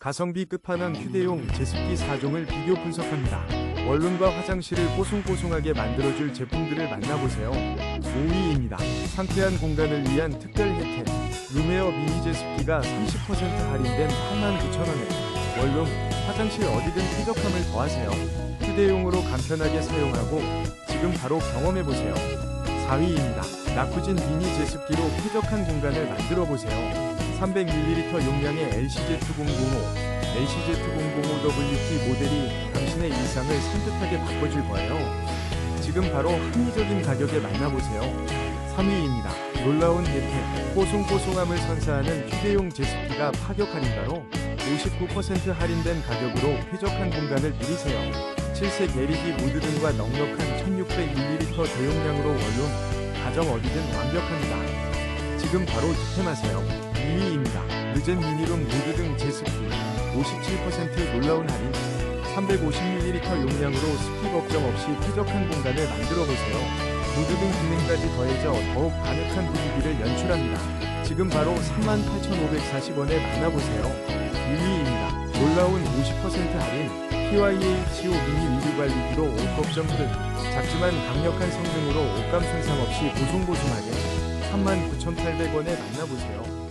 가성비 끝판왕 휴대용 제습기 4종을 비교 분석합니다. 원룸과 화장실을 뽀송뽀송하게 만들어줄 제품들을 만나보세요. 5위입니다. 상쾌한 공간을 위한 특별 혜택. 룸에어 미니 제습기가 30% 할인된 89,000원에 원룸, 화장실 어디든 쾌적함을 더하세요. 휴대용으로 간편하게 사용하고 지금 바로 경험해보세요. 4위입니다. 나쿠진 미니 제습기로 쾌적한 공간을 만들어보세요. 300ml 용량의 LCZ205, LCZ205WT 모델이 당신의 일상을 산뜻하게 바꿔줄 거예요. 지금 바로 합리적인 가격에 만나보세요. 3위입니다. 놀라운 혜택, 뽀송뽀송함을 선사하는 휴대용 제습기가 파격 할인가로 59% 할인된 가격으로 쾌적한 공간을 누리세요. 7색 LED 모드 등과 넉넉한 1600ml 대용량으로 원룸, 가정 어디든 완벽합니다. 지금 바로 득템하세요. 2위입니다. 늦은 미니룸 모드 등 제습기 57% 놀라운 할인 350ml 용량으로 습기 걱정 없이 쾌적한 공간을 만들어 보세요. 모드 등 기능까지 더해져 더욱 아늑한 분위기를 연출합니다. 지금 바로 38,540원에 만나보세요. 1위입니다. 놀라운 50% 할인 PYHO 미니 위드 관리기로 옷 걱정 끝 작지만 강력한 성능으로 옷감 손상 없이 보송보송하게 39,800원에 만나보세요.